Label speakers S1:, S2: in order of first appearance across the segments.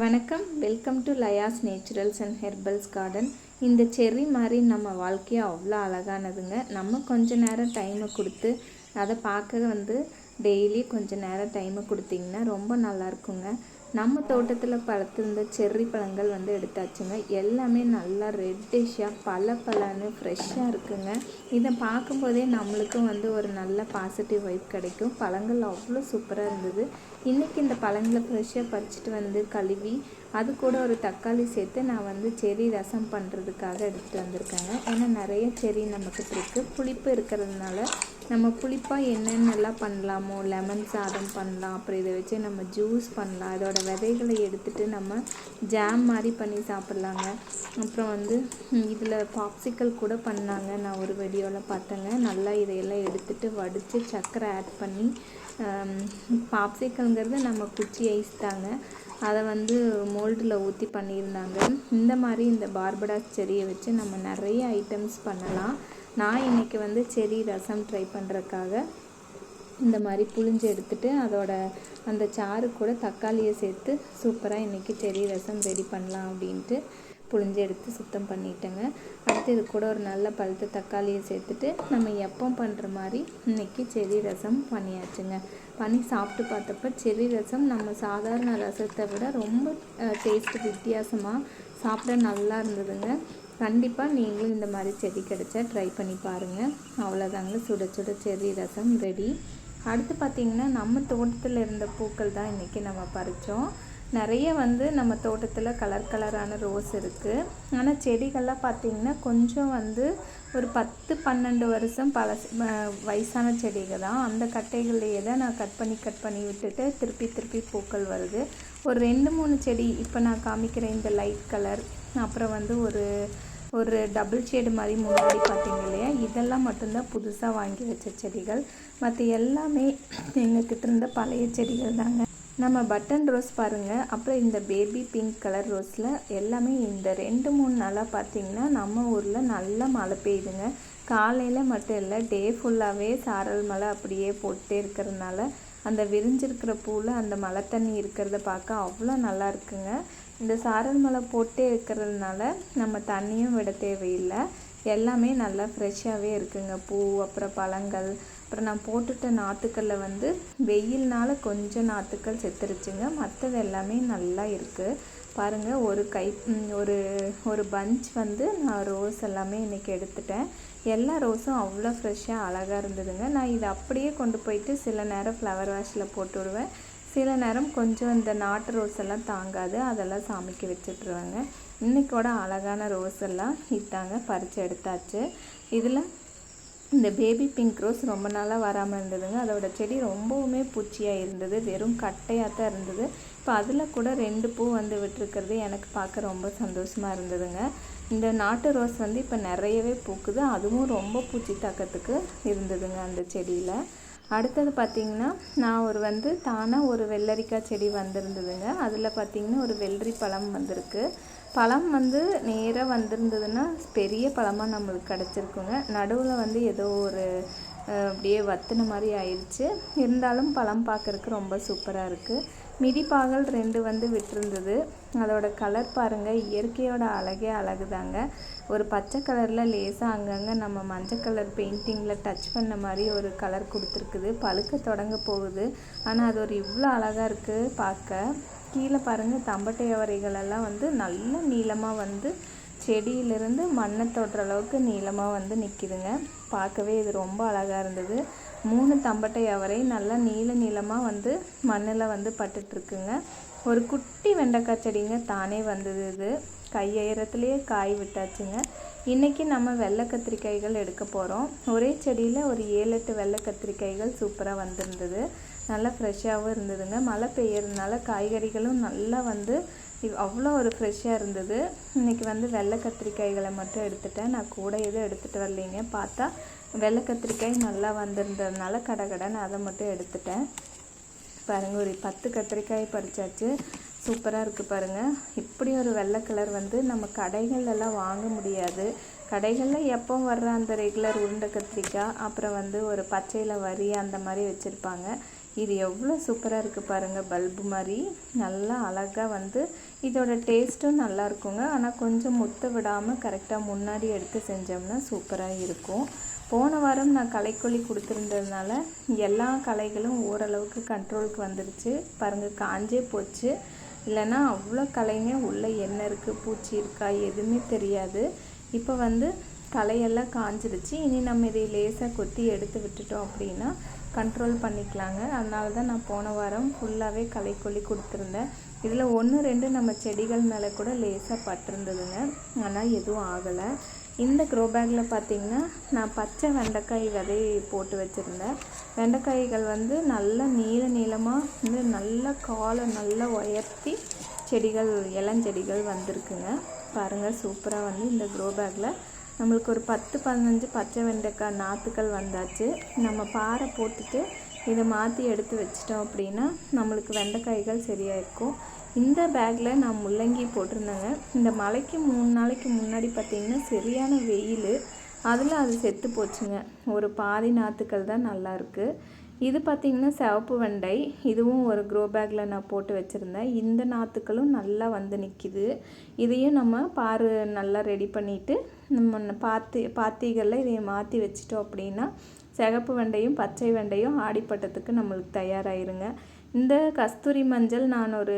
S1: வணக்கம். Welcome to Laya's naturals and herbals garden இந்த cherry மாதிரி நம்ம வாழ்க்கையை அவ்வளோ அழகானதுங்க. நம்ம கொஞ்ச நேரம் டைமை கொடுத்து அதை பார்க்க வந்து டெய்லி கொஞ்ச நேரம் டைமை கொடுத்தீங்கன்னா ரொம்ப நல்லா இருக்குங்க. நம்ம தோட்டத்தில் பழுத்திருந்த செர்ரி பழங்கள் வந்து எடுத்தாச்சுங்க. எல்லாமே நல்லா ரெட்டிஷாக பல பலன்னு ஃப்ரெஷ்ஷாக இருக்குங்க. இதை பார்க்கும்போதே நம்மளுக்கும் வந்து ஒரு நல்ல பாசிட்டிவ் வைப் கிடைக்கும். பழங்கள் அவ்வளோ சூப்பராக இருந்தது. இன்றைக்கி இந்த பழங்களை ஃப்ரெஷ்ஷாக பறிச்சுட்டு வந்து கழுவி அது கூட ஒரு தக்காளி சேர்த்து நான் வந்து செரி ரசம் பண்ணுறதுக்காக எடுத்துகிட்டு வந்திருக்கேங்க. ஏன்னா நிறைய செரி நமக்கு இருக்குது புளிப்பு இருக்கிறதுனால நம்ம புளிப்பாக என்னென்னலாம் பண்ணலாமோ லெமன் சாதம் பண்ணலாம் அப்புறம் இதை வச்சு நம்ம ஜூஸ் பண்ணலாம். இதோட விதைகளை எடுத்துகிட்டு நம்ம ஜாம் மாதிரி பண்ணி சாப்பிட்லாங்க. அப்புறம் வந்து இதில் பாப்சிக்கல் கூட பண்ணாங்க. நான் ஒரு வீடியோவில் பார்த்தேங்க. நல்லா இதையெல்லாம் எடுத்துகிட்டு வடித்து சர்க்கரை ஆட் பண்ணி பாப்சிக்கல்ங்கிறது நம்ம குச்சி ஐஸ் தாங்க. அதை வந்து மோல்டில் ஊற்றி பண்ணியிருந்தாங்க. இந்த மாதிரி இந்த பார்படாஸ் செடியை வச்சு நம்ம நிறைய ஐட்டம்ஸ் பண்ணலாம். நான் இன்றைக்கி வந்து செடி ரசம் ட்ரை பண்ணுறதுக்காக இந்த மாதிரி புளிஞ்சு எடுத்துட்டு அதோட அந்த சாறு கூட தக்காளியை சேர்த்து சூப்பராக இன்றைக்கி செடி ரசம் ரெடி பண்ணலாம் அப்படின்ட்டு புளிஞ்சு எடுத்து சுத்தம் பண்ணிட்டேங்க. அடுத்து இது கூட ஒரு நல்ல பழுத்த தக்காளியை சேர்த்துட்டு நம்ம எப்போ பண்ணுற மாதிரி இன்றைக்கி செடி ரசம் பண்ணியாச்சுங்க. பண்ணி சாப்பிட்டு பார்த்தப்ப செரி ரசம் நம்ம சாதாரண ரசத்தை விட ரொம்ப டேஸ்ட்டு வித்தியாசமாக சாப்பிட நல்லா இருந்ததுங்க. கண்டிப்பாக நீங்களும் இந்த மாதிரி செடி கிடச்சா ட்ரை பண்ணி பாருங்கள் அவ்வளோதாங்க சுட சுட செரி ரசம் ரெடி அடுத்து பார்த்திங்கன்னா நம்ம தோட்டத்தில் இருந்த பூக்கள் தான் இன்றைக்கி நம்ம பறித்தோம் நிறைய வந்து நம்ம தோட்டத்தில் கலர் கலரான ரோஸ் இருக்குது ஆனால் செடிகள்லாம் பார்த்திங்கன்னா கொஞ்சம் வந்து ஒரு பத்து பன்னெண்டு வருஷம் பல வயசான செடிகள் தான். அந்த கட்டைகள்லையே தான் நான் கட் பண்ணி கட் பண்ணி விட்டுட்டு திருப்பி திருப்பி பூக்கள் வருது. ஒரு ரெண்டு மூணு செடி இப்போ நான் காமிக்கிற இந்த லைட் கலர் அப்புறம் வந்து ஒரு ஒரு டபுள் ஷேடு மாதிரி முன்னாடி பார்த்தீங்க இல்லையா? இதெல்லாம் மட்டும்தான் புதுசாக வாங்கி வச்ச செடிகள். மற்ற எல்லாமே எங்ககிட்ட இருந்த பழைய செடிகள் தாங்க. நம்ம பட்டன் ரோஸ் பாருங்கள் அப்புறம் இந்த பேபி பிங்க் கலர் ரோஸில் எல்லாமே இந்த ரெண்டு மூணு நாளாக பார்த்திங்கன்னா நம்ம ஊரில் நல்லா மழை பெய்யுதுங்க. காலையில் மட்டும் இல்லை டே ஃபுல்லாகவே சாரல் மழை அப்படியே போட்டே இருக்கிறதுனால அந்த விரிஞ்சிருக்கிற பூவில் அந்த மழை தண்ணி இருக்கிறத பார்க்க அவ்வளோ நல்லா இருக்குங்க. இந்த சாரல் மழை போட்டே இருக்கிறதுனால நம்ம தண்ணியும் விட தேவையில்லை. எல்லாமே நல்லா ஃப்ரெஷ்ஷாகவே இருக்குங்க. பூ அப்புறம் பழங்கள் அப்புறம் நான் போட்டுட்ட நாற்றுக்கல்ல வந்து வெயில்னால் கொஞ்சம் நாற்றுக்கள் செத்துருச்சுங்க. மற்றது எல்லாமே நல்லா இருக்குது பாருங்கள் ஒரு கை ஒரு ஒரு பஞ்ச் வந்து நான் ரோஸ் எல்லாமே இன்றைக்கி எடுத்துட்டேன். எல்லா ரோஸும் அவ்வளோ ஃப்ரெஷ்ஷாக அழகாக இருந்ததுங்க. நான் இதை அப்படியே கொண்டு போயிட்டு சில நேரம் ஃப்ளவர் வாஷில் போட்டு விடுவேன். சில நேரம் கொஞ்சம் இந்த நாட்டு ரோஸ் எல்லாம் தாங்காது. அதெல்லாம் சாமிக்கு வச்சுட்ருவாங்க இன்றைக்கோட அழகான ரோஸ் எல்லாம் இட்டாங்க பறித்து எடுத்தாச்சு. இதில் இந்த பேபி பிங்க் ரோஸ் ரொம்ப நாளாக வராமல் இருந்ததுங்க. அதோட செடி ரொம்பவுமே பூச்சியாக இருந்தது வெறும் கட்டையாக தான் இருந்தது. இப்போ அதில் கூட ரெண்டு பூ வந்து விட்டுருக்கிறது எனக்கு பார்க்க ரொம்ப சந்தோஷமாக இருந்ததுங்க. இந்த நாட்டு ரோஸ் வந்து இப்போ நிறையவே பூக்குது. அதுவும் ரொம்ப பூச்சி தாக்கத்துக்கு இருந்ததுங்க அந்த செடியில். அடுத்தது பார்த்திங்கன்னா நான் ஒரு வந்து தானாக ஒரு வெள்ளரிக்காய் செடி வந்திருந்ததுங்க. அதில் பார்த்திங்கன்னா ஒரு வெள்ளரி பழம் வந்திருக்கு. பழம் வந்து நேராக வந்திருந்ததுன்னா பெரிய பழமாக நம்மளுக்கு கிடச்சிருக்குங்க. நடுவில் வந்து ஏதோ ஒரு அப்படியே வத்தின மாதிரி ஆயிடுச்சு இருந்தாலும் பழம் பார்க்குறக்கு ரொம்ப சூப்பராக இருக்குது மிதிப்பாகல் ரெண்டு வந்து விட்டுருந்தது. அதோட கலர் பாருங்கள் இயற்கையோட அழகே அழகுதாங்க. ஒரு பச்சை கலரில் லேசாக அங்கங்கே நம்ம மஞ்சள் கலர் பெயிண்டிங்கில் டச் பண்ண மாதிரி ஒரு கலர் கொடுத்துருக்குது. பழுக்க தொடங்க போகுது. ஆனால் அது ஒரு இவ்வளோ அழகாக இருக்குது பார்க்க கீழே பாருங்கள் தம்பட்டை அவரைகளெல்லாம் வந்து நல்ல நீளமாக வந்து செடியிலிருந்து மண்ணை தொடுற அளவுக்கு நீளமாக வந்து நிற்கிதுங்க பார்க்கவே இது ரொம்ப அழகாக இருந்தது. மூணு தம்பட்டை அவரை நல்லா நீள நீளமாக வந்து மண்ணில் வந்து பட்டுட்ருக்குங்க ஒரு குட்டி வெண்டைக்காய் செடிங்க தானே வந்தது இது. கையேறத்துலேயே காய் விட்டாச்சுங்க. இன்றைக்கி நம்ம வெள்ளை கத்திரிக்காய்கள் எடுக்க போகிறோம் ஒரே செடியில் ஒரு ஏழு எட்டு வெள்ளை கத்திரிக்காய்கள் சூப்பராக வந்திருந்தது. நல்லா ஃப்ரெஷ்ஷாகவும் இருந்ததுங்க. மழை பெய்யறதுனால காய்கறிகளும் நல்லா வந்து அவ்வளோ ஒரு ஃப்ரெஷ்ஷாக இருந்தது. இன்றைக்கி வந்து வெள்ளை கத்திரிக்காய்களை மட்டும் எடுத்துட்டேன். நான் கூட எதுவும் எடுத்துகிட்டு வரலைங்க. பார்த்தா வெள்ளை கத்திரிக்காய் நல்லா வந்திருந்ததுனால கடகடன்னு அதை மட்டும் எடுத்துட்டேன். பாருங்கள் ஒரு பத்து கத்திரிக்காய் பறிச்சாச்சு. சூப்பராக இருக்குது பாருங்கள் இப்படி ஒரு வெள்ளை கலர் வந்து நம்ம கடைகள்லாம் வாங்க முடியாது. கடைகளில் எப்போ வர்ற அந்த ரெகுலர் உருண்டை கத்திரிக்காய் அப்புறம் வந்து ஒரு பச்சையில் வரி அந்த மாதிரி வச்சுருப்பாங்க. இது எவ்வளோ சூப்பராக இருக்குது பாருங்கள் பல்பு மாதிரி. நல்லா அழகாக வந்து இதோட டேஸ்ட்டும் நல்லா இருக்குங்க. ஆனால் கொஞ்சம் முத்த விடாமல் கரெக்டாக முன்னாடி எடுத்து செஞ்சோம்னா சூப்பராக இருக்கும். போன வாரம் நான் களைக்கொல்லி கொடுத்துருந்ததுனால எல்லா கலைகளும் ஓரளவுக்கு கண்ட்ரோலுக்கு வந்துடுச்சு. பாருங்கள் காஞ்சே போச்சு. இல்லைன்னா அவ்வளோ கலைங்க உள்ளே என்ன இருக்குது பூச்சி இருக்கா எதுவுமே தெரியாது. இப்போ வந்து கலையெல்லாம் காஞ்சிடுச்சு. இனி நம்ம இதை லேசாக கொத்தி எடுத்து விட்டுட்டோம் அப்படின்னா கண்ட்ரோல் பண்ணிக்கலாங்க. அதனால தான் நான் போன வாரம் ஃபுல்லாகவே கலைக்கொல்லி கொடுத்துருந்தேன். இதில் ஒன்று ரெண்டு நம்ம செடிகள் மேலே கூட லேசாக பட்டிருந்ததுங்க. ஆனால் எதுவும் ஆகலை. இந்த க்ரோ பேக்கில் பார்த்தீங்கன்னா நான் பச்சை வெண்டைக்காய் விதை போட்டு வச்சுருந்தேன். வெண்டைக்காய்கள் வந்து நல்ல நீள நீளமாக வந்து நல்ல காலை நல்லா உயர்த்தி செடிகள் இளஞ்செடிகள் வந்திருக்குங்க. பாருங்கள் சூப்பராக வந்து இந்த க்ரோ பேக்கில் நம்மளுக்கு ஒரு பத்து பதினஞ்சு பச்சை வெண்டைக்காய் நாற்றுக்கள் வந்தாச்சு. நம்ம பாறை போட்டுட்டு இதை மாற்றி எடுத்து வச்சிட்டோம் அப்படின்னா நம்மளுக்கு வெண்டைக்காய்கள் சரியாக இருக்கும் இந்த பேக்கில் நான் முள்ளங்கி போட்டிருந்தேங்க. இந்த மலைக்கு மூணு நாளைக்கு முன்னாடி பார்த்திங்கன்னா சரியான வெயில். அதில் அது செத்து போச்சுங்க. ஒரு பாதி நாற்றுக்கள் தான் நல்லாயிருக்கு இது பார்த்திங்கன்னா சிவப்பு வெண்டை. இதுவும் ஒரு க்ரோ பேக்கில் நான் போட்டு வச்சுருந்தேன். இந்த நாற்றுக்களும் நல்லா வந்து நிற்கிது இதையும் நம்ம பாரு நல்லா ரெடி பண்ணிவிட்டு நம்ம பாத்தி பாத்திகளில் இதை மாற்றி வச்சிட்டோம் அப்படின்னா சிகப்பு வெண்டையும் பச்சை வெண்டையும் ஆடிப்பட்டத்துக்கு நம்மளுக்கு தயாராகிருங்க இந்த கஸ்தூரி மஞ்சள் நான் ஒரு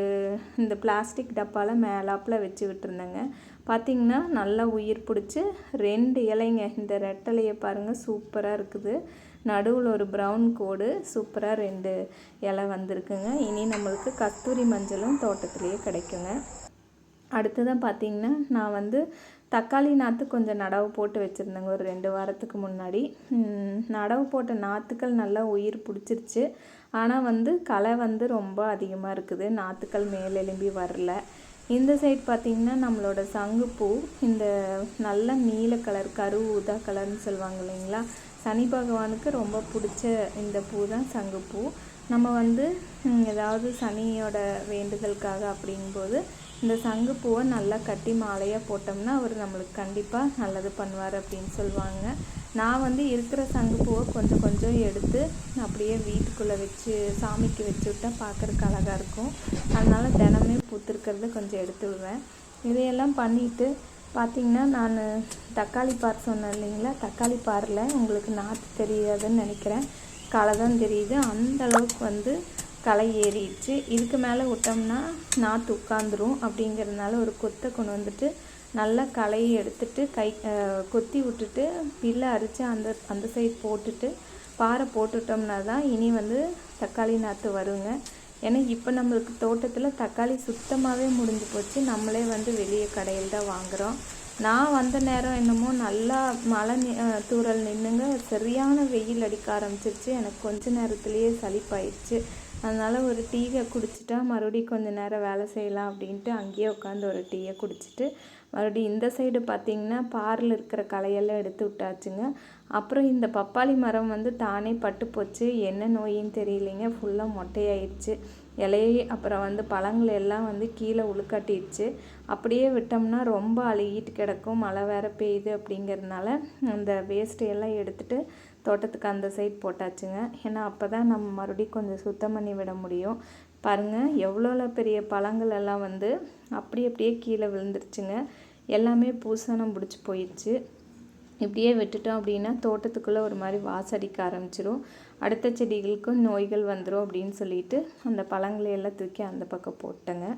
S1: இந்த பிளாஸ்டிக் டப்பாவில் மேலாப்பில் வச்சு விட்டுருந்தேங்க. பார்த்திங்கன்னா நல்லா உயிர் பிடிச்சி ரெண்டு இலைங்க. இந்த ரெட்டலையை பாருங்கள் சூப்பராக இருக்குது. நடுவில் ஒரு ப்ரௌன் கோடு சூப்பராக ரெண்டு இலை வந்திருக்குங்க. இனி நம்மளுக்கு கஸ்தூரி மஞ்சளும் தோட்டத்துலேயே கிடைக்குங்க. அடுத்ததான் பார்த்திங்கன்னா நான் வந்து தக்காளி நாற்று கொஞ்சம் நடவு போட்டு வச்சுருந்தேங்க ஒரு ரெண்டு வாரத்துக்கு முன்னாடி. நடவு போட்ட நாற்றுக்கள் நல்லா உயிர் பிடிச்சிருச்சு. ஆனால் வந்து களை வந்து ரொம்ப அதிகமாக இருக்குது. நாற்றுக்கள் மேலெலும்பி வரல. இந்த சைட் பார்த்திங்கன்னா நம்மளோட சங்குப்பூ இந்த நல்ல நீல கலர் கரு ஊதா கலர்னு சொல்லுவாங்க இல்லைங்களா? சனி பகவானுக்கு ரொம்ப பிடிச்ச இந்த பூ தான் சங்குப்பூ. நம்ம வந்து ஏதாவது சனியோட வேண்டுதலுக்காக அப்படிங்கும்போது இந்த சங்குப்பூவை நல்லா கட்டி மாலையாக போட்டோம்னா அவர் நம்மளுக்கு கண்டிப்பாக நல்லது பண்ணுவார் அப்படின்னு சொல்லுவாங்க. நான் வந்து இருக்கிற சங்குப்பூவை கொஞ்சம் கொஞ்சம் எடுத்து அப்படியே வீட்டுக்குள்ளே வச்சு சாமிக்கு வச்சு விட்டால் பார்க்குறக்கு அழகாக இருக்கும். அதனால் தினமே பூத்துருக்கிறத கொஞ்சம் எடுத்து விடுவேன். இதையெல்லாம் பண்ணிவிட்டு பார்த்திங்கன்னா நான் தக்காளி பார் சொன்னேன் இல்லைங்களா? தக்காளி பாரில் உங்களுக்கு நாற்று தெரியாதுன்னு நினைக்கிறேன். களை தான் தெரியுது. அந்த அளவுக்கு வந்து களை ஏறிடுச்சு. இதுக்கு மேலே விட்டோம்னா நாற்று உட்காந்துரும் அப்படிங்கிறதுனால ஒரு கொத்தை கொண்டு வந்துட்டு நல்லா களையை எடுத்துட்டு கை கொத்தி விட்டுட்டு பில்லை அரித்து அந்த அந்த சைடு போட்டுட்டு பாறை போட்டுட்டோம்னா தான் இனி வந்து தக்காளி நாற்று வருங்க. ஏன்னா இப்போ நம்மளுக்கு தோட்டத்தில் தக்காளி சுத்தமாகவே முடிஞ்சு போச்சு. நம்மளே வந்து வெளியே கடையில் தான் வாங்குகிறோம் நான் வந்த நேரம் என்னமோ நல்லா மழை தூரல் நின்றுங்க சரியான வெயில் அடிக்க ஆரம்பிச்சிருச்சு. எனக்கு கொஞ்ச நேரத்துலேயே சளிப்பாயிடுச்சு அதனால் ஒரு டீயை குடிச்சிட்டா மறுபடியும் கொஞ்சம் நேரம் வேலை செய்யலாம் அப்படின்ட்டு அங்கேயே உட்காந்து ஒரு டீயை குடிச்சிட்டு மறுபடியும் இந்த சைடு பார்த்திங்கன்னா பாரில் இருக்கிற களையெல்லாம் எடுத்து விட்டாச்சுங்க. அப்புறம் இந்த பப்பாளி மரம் வந்து தானே பட்டு போச்சு. என்ன நோயின்னு தெரியலைங்க. ஃபுல்லாக மொட்டையாயிடுச்சு. இலையை அப்புறம் வந்து பழங்கள் எல்லாம் வந்து கீழே உழுக்காட்டிடுச்சு. அப்படியே விட்டோம்னா ரொம்ப அழுகிட்டு கிடக்கும். மழை வேறு பெய்யுது அப்படிங்கிறதுனால அந்த வேஸ்ட்டையெல்லாம் எடுத்துகிட்டு தோட்டத்துக்கு அந்த சைட் போட்டாச்சுங்க. ஏன்னா அப்போ தான் நம்ம மறுபடியும் கொஞ்சம் சுத்தம் பண்ணி விட முடியும். பாருங்கள் எவ்வளோ பெரிய பழங்கள் எல்லாம் வந்து அப்படி அப்படியே கீழே விழுந்துருச்சுங்க. எல்லாமே பூசணம் பிடிச்சி போயிடுச்சு. இப்படியே விட்டுட்டோம் அப்படின்னா தோட்டத்துக்குள்ளே ஒரு மாதிரி வாசடிக்க ஆரம்பிச்சிரும். அடுத்த செடிகளுக்கும் நோய்கள் வந்துடும் அப்படின்னு சொல்லிட்டு அந்த பழங்களை எல்லாம் தூக்கி அந்த பக்கம் போட்டேங்க.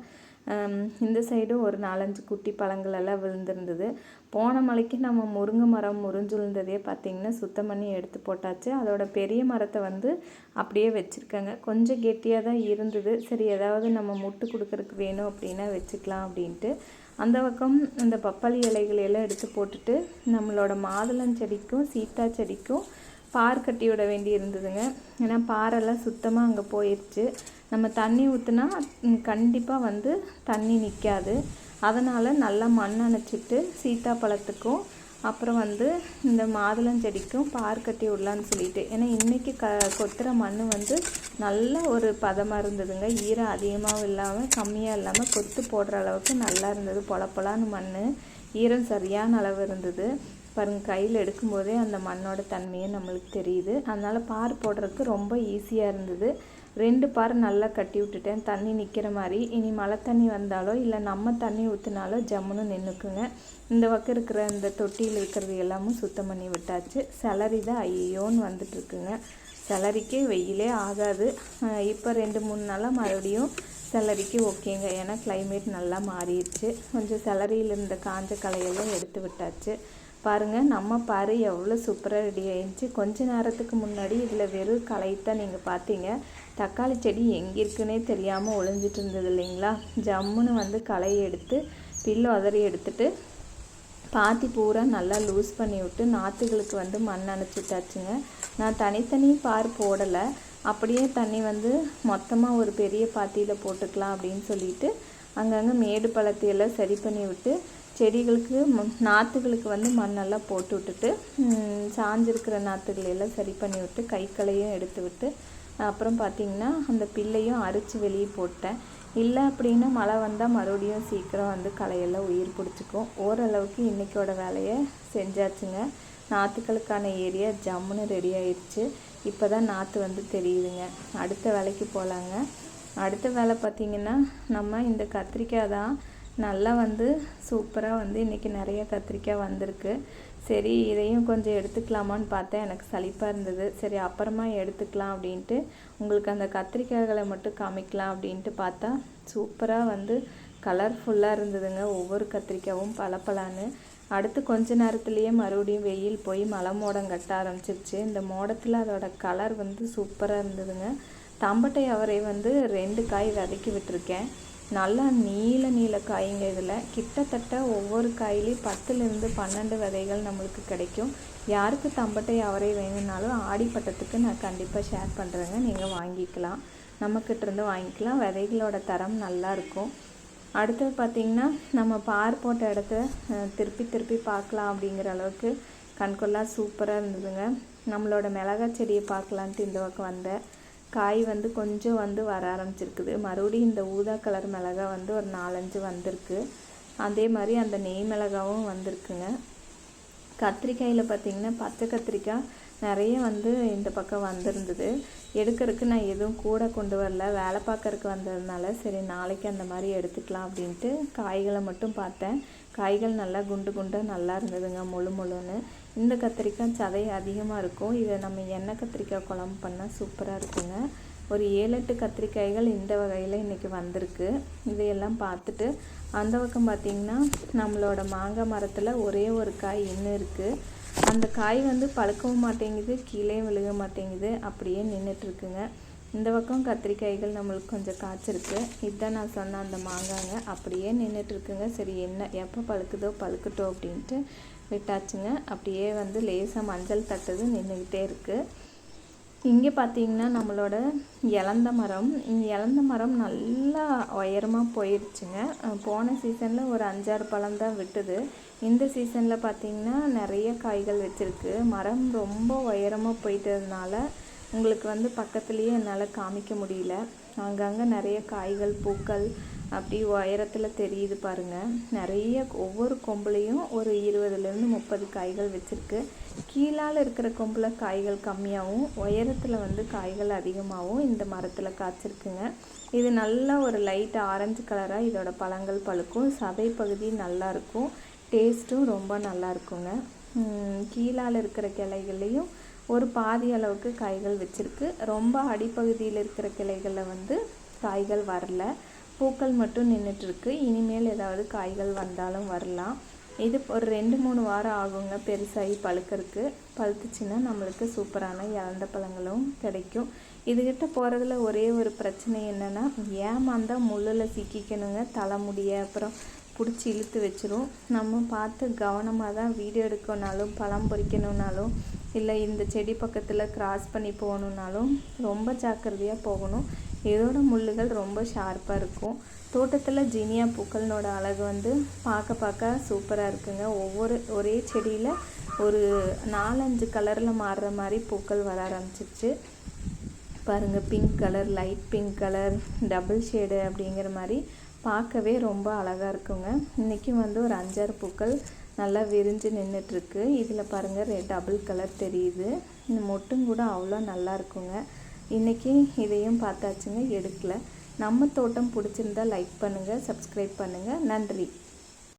S1: இந்த சைடும் ஒரு நாலஞ்சு குட்டி பழங்கள் எல்லாம் விழுந்திருந்தது. போன மலைக்கு நம்ம முருங்கை மரம் முறிஞ்சுழுந்ததே பார்த்திங்கன்னா சுத்தம் பண்ணி எடுத்து போட்டாச்சு. அதோட பெரிய மரத்தை வந்து அப்படியே வச்சுருக்கேங்க. கொஞ்சம் கெட்டியாக தான் இருந்தது. சரி ஏதாவது நம்ம முட்டு கொடுக்குறதுக்கு வேணும் அப்படின்னா வச்சுக்கலாம் அப்படின்ட்டு. அந்த பக்கம் இந்த பப்பாளி இலைகளை எல்லாம் எடுத்து போட்டுட்டு நம்மளோட மாதுளஞ்செடிக்கும் சீத்தா செடிக்கும் பார் கட்டி விட வேண்டி இருந்ததுங்க. ஏன்னா பாறைலாம் சுத்தமாக அங்கே போயிடுச்சு நம்ம தண்ணி ஊற்றுனா கண்டிப்பாக வந்து தண்ணி நிற்காது அதனால் நல்லா மண் அணைச்சிட்டு சீத்தாப்பழத்துக்கும் அப்புறம் வந்து இந்த மாதுளஞ்செடிக்கும் பார் கட்டி விடலான்னு சொல்லிட்டு. ஏன்னா இன்றைக்கி க கொத்துற மண் வந்து நல்ல ஒரு பதமாக இருந்ததுங்க. ஈரம் அதிகமாகவும் இல்லாமல் கம்மியாக இல்லாமல் கொத்து போடுற அளவுக்கு நல்லா இருந்தது. பொலப்பொலான்னு மண் ஈரம் சரியான அளவு இருந்தது. பாருங்கள் கையில் எடுக்கும்போதே அந்த மண்ணோட தன்மையே நம்மளுக்கு தெரியுது. அதனால் பார் போடுறதுக்கு ரொம்ப ஈஸியாக இருந்தது. ரெண்டு பார் நல்லா கட்டி விட்டுட்டேன். தண்ணி நிற்கிற மாதிரி. இனி மழை தண்ணி வந்தாலோ இல்லை நம்ம தண்ணி ஊற்றினாலோ ஜம்முன்னு நின்றுக்குங்க இந்த பக்கம் இருக்கிற இந்த தொட்டியில் இருக்கிறது எல்லாமும் சுத்தம் பண்ணி விட்டாச்சு. சிலரி தான் ஐயோன்னு வந்துட்டுருக்குங்க. செலரிக்கு வெயிலே ஆகாது. இப்போ ரெண்டு மூணு நாளாக மறுபடியும் சிலரிக்கு ஓகேங்க. ஏன்னா கிளைமேட் நல்லா மாறிடுச்சு. கொஞ்சம் சிலரியில் இருந்த காஞ்ச களையெல்லாம் எடுத்து விட்டாச்சு. பாருங்கள் நம்ம பாரு எவ்வளோ சூப்பராக ரெடி ஆயிடுச்சு கொஞ்ச நேரத்துக்கு முன்னாடி இதில் வெறும் களைத்தான் நீங்கள் பார்த்தீங்க. தக்காளி செடி எங்கே இருக்குன்னே தெரியாமல் ஒளிஞ்சிட்டு இருந்தது இல்லைங்களா? ஜம்முன்னு வந்து களை எடுத்து பில்லு உதறி எடுத்துட்டு பாத்தி பூரா நல்லா லூஸ் பண்ணி விட்டு நாற்றுகளுக்கு வந்து மண் அணைச்சிட்டாச்சுங்க. நான் தனித்தனி பார் போடலை. அப்படியே தண்ணி வந்து மொத்தமாக ஒரு பெரிய பாத்தியில் போட்டுக்கலாம் அப்படின்னு சொல்லிட்டு அங்கங்கே மேடு பழத்தையெல்லாம் சரி பண்ணி விட்டு செடிகளுக்கு நாற்றுகளுக்கு வந்து மண்ணெல்லாம் போட்டு விட்டுட்டு சாஞ்சிருக்கிற நாற்றுகளையெல்லாம் சரி பண்ணி விட்டு கைக்களையும் எடுத்து விட்டு அப்புறம் பார்த்திங்கன்னா அந்த பில்லையும் அரிச்சு வெளியே போட்டேன். இல்லை அப்படின்னா மழை வந்தால் மறுபடியும் சீக்கிரம் வந்து களையெல்லாம் உயிர் பிடிச்சிக்கும். ஓரளவுக்கு இன்றைக்கோட வேலையை செஞ்சாச்சுங்க. நாற்றுகளுக்கான ஏரியா ஜம்முன்னு ரெடி ஆயிடுச்சு இப்போ தான் நாற்று வந்து தெரியுதுங்க. அடுத்த வேலைக்கு போகலாங்க அடுத்த வேலை பார்த்திங்கன்னா நம்ம இந்த கத்திரிக்காய் தான் நல்லா வந்து சூப்பராக வந்து இன்றைக்கி நிறைய கத்திரிக்காய் வந்திருக்கு. சரி இதையும் கொஞ்சம் எடுத்துக்கலாமான்னு பார்த்தேன். எனக்கு சலிப்பாக இருந்தது. சரி அப்புறமா எடுத்துக்கலாம் அப்படின்ட்டு உங்களுக்கு அந்த கத்திரிக்காய்களை மட்டும் காமிக்கலாம் அப்படின்ட்டு பார்த்தா சூப்பராக வந்து கலர்ஃபுல்லாக இருந்ததுங்க. ஒவ்வொரு கத்திரிக்காயும் பளபளன்னு. அடுத்து கொஞ்ச நேரத்துலேயே மறுபடியும் வெயில் போய் மலை மோடம் கட்ட ஆரம்பிச்சிருச்சு. இந்த மோடத்தில் அதோட கலர் வந்து சூப்பராக இருந்ததுங்க. தம்பட்டை அவரை வந்து ரெண்டு காய் விதைக்கி விட்டுருக்கேன். நல்லா நீல நீல காய்ங்க இதில். கிட்டத்தட்ட ஒவ்வொரு காயிலையும் பத்துலேருந்து பன்னெண்டு விதைகள் நம்மளுக்கு கிடைக்கும். யாருக்கு தம்பட்டை அவரை வேணும்னாலும் ஆடிப்பட்டத்துக்கு நான் கண்டிப்பாக ஷேர் பண்ணுறேங்க நீங்கள் வாங்கிக்கலாம். நம்மக்கிட்டேருந்து வாங்கிக்கலாம். விதைகளோட தரம் நல்லாயிருக்கும் அடுத்தது பார்த்திங்கன்னா நம்ம பார் போட்ட இடத்த திருப்பி திருப்பி பார்க்கலாம் அப்படிங்கிற அளவுக்கு கண்கொள்ளா சூப்பராக இருந்ததுங்க. நம்மளோட மிளகா செடியை பார்க்கலான்ட்டு இந்த பக்கம் வந்தேன். காய் வந்து கொஞ்சம் வந்து வர ஆரம்பிச்சிருக்குது. மறுபடியும் இந்த ஊதா கலர் மிளகா வந்து ஒரு நாலஞ்சு வந்திருக்கு. அதே மாதிரி அந்த நெய் மிளகாவும் வந்திருக்குங்க. கத்திரிக்காயில் பார்த்திங்கன்னா பச்சை கத்திரிக்காய் நிறைய வந்து இந்த பக்கம் வந்திருந்தது. எடுக்கிறதுக்கு நான் எதுவும் கூட கொண்டு வரல. வேலை பார்க்கறதுக்கு வந்ததுனால சரி நாளைக்கு அந்த மாதிரி எடுத்துக்கலாம் அப்படின்ட்டு காய்களை மட்டும் பார்த்தேன். காய்கள் நல்லா குண்டு குண்டாக நல்லா இருந்ததுங்க முழு முழுன்னு. இந்த கத்திரிக்காய் சதை அதிகமாக இருக்கும். இதை நம்ம எண்ணெய் கத்திரிக்காய் குழம்பு பண்ணால் சூப்பராக இருக்குங்க. ஒரு ஏழு எட்டு கத்திரிக்காய்கள் இந்த வகையில் இன்றைக்கி வந்திருக்கு. இதையெல்லாம் பார்த்துட்டு அந்த பக்கம் பார்த்திங்கன்னா நம்மளோட மாங்காய் மரத்தில் ஒரே ஒரு காய் இன்னும் இருக்குது அந்த காய் வந்து பழுக்கவும் மாட்டேங்குது கீழே விழுக மாட்டேங்குது அப்படியே நின்றுட்டுருக்குங்க இந்த பக்கம் கத்திரிக்காய்கள் நம்மளுக்கு கொஞ்சம் காய்ச்சிருக்கு. இதுதான் நான் சொன்ன அந்த மாங்காங்க அப்படியே நின்றுட்டுருக்குங்க சரி என்ன எப்போ பழுக்குதோ பழுக்கட்டும் அப்படின்ட்டு விட்டாச்சுங்க. அப்படியே வந்து லேசாக மஞ்சள் தட்டது நின்றுக்கிட்டே இருக்குது இங்கே பார்த்தீங்கன்னா நம்மளோட இலந்த மரம். இலந்த மரம் நல்லா உயரமாக போயிடுச்சுங்க போன சீசனில் ஒரு அஞ்சாறு பழம் தான் விட்டுது. இந்த சீசனில் பார்த்திங்கன்னா நிறைய காய்கள் வச்சுருக்கு. மரம் ரொம்ப உயரமாக போயிட்டதுனால உங்களுக்கு வந்து பக்கத்துலேயே என்னால் காமிக்க முடியல. அங்கங்கே நிறைய காய்கள் பூக்கள் அப்படி உயரத்தில் தெரியுது பாருங்கள் நிறைய ஒவ்வொரு கொம்புலேயும் ஒரு இருபதுலேருந்து முப்பது காய்கள் வச்சுருக்கு. கீழால் இருக்கிற கொம்பில் காய்கள் கம்மியாகவும் உயரத்தில் வந்து காய்கள் அதிகமாகவும் இந்த மரத்தில் காய்ச்சிருக்குங்க. இது நல்லா ஒரு லைட் ஆரஞ்சு கலராக இதோட பழங்கள் பழுக்கும். சதை பகுதி நல்லாயிருக்கும் டேஸ்ட்டும் ரொம்ப நல்லா இருக்குங்க. கீழால் இருக்கிற கிளைகள்லேயும் ஒரு பாதி அளவுக்கு காய்கள் வச்சுருக்கு. ரொம்ப அடிப்பகுதியில் இருக்கிற கிளைகளில் வந்து காய்கள் வரல. பூக்கள் மட்டும் நின்றுட்டுருக்கு இனிமேல் ஏதாவது காய்கள் வந்தாலும் வரலாம். இது ஒரு ரெண்டு மூணு வாரம் ஆகுங்க. பெருசாகி பழுக்கிறதுக்கு. பழுத்துச்சுன்னா நம்மளுக்கு சூப்பரான இறந்த பழங்களும் கிடைக்கும். இதுகிட்ட போகிறதுல ஒரே ஒரு பிரச்சனை என்னென்னா ஏமாந்தால் முள்ளில் சிக்கிக்கணுங்க. தலைமுடிய அப்புறம் பிடிச்சி இழுத்து வச்சிரும். நம்ம பார்த்து கவனமாக தான் வீடியோ எடுக்கணுனாலும் பழம் பொறிக்கணுன்னாலும் இல்லை இந்த செடி பக்கத்தில் கிராஸ் பண்ணி போகணுன்னாலும் ரொம்ப ஜாக்கிரதையாக போகணும். இதோட முள்ளுகள் ரொம்ப ஷார்ப்பாக இருக்கும். தோட்டத்தில் ஜீனியா பூக்கள்னோட அழகு வந்து பார்க்க பார்க்க சூப்பராக இருக்குங்க. ஒவ்வொரு ஒரே செடியில் ஒரு நாலஞ்சு கலரில் மாறுற மாதிரி பூக்கள் வர ஆரம்பிச்சிருச்சு. பாருங்கள் pink colour light pink colour double shade அப்படிங்கிற மாதிரி பார்க்கவே ரொம்ப அழகாக இருக்குங்க. இன்றைக்கும் வந்து ஒரு அஞ்சாறு பூக்கள் நல்லா விரிஞ்சு நின்றுட்டுருக்கு இதில் பாருங்கள் ரெட் டபுள் கலர் தெரியுது. இந்த மொட்டும் கூட அவ்வளோ நல்லா இருக்குங்க. இன்றைக்கி இதையும் பார்த்தாச்சுங்க எடுக்கல. நம்ம தோட்டம் பிடிச்சிருந்தா லைக் பண்ணுங்கள் சப்ஸ்கிரைப் பண்ணுங்கள் நன்றி.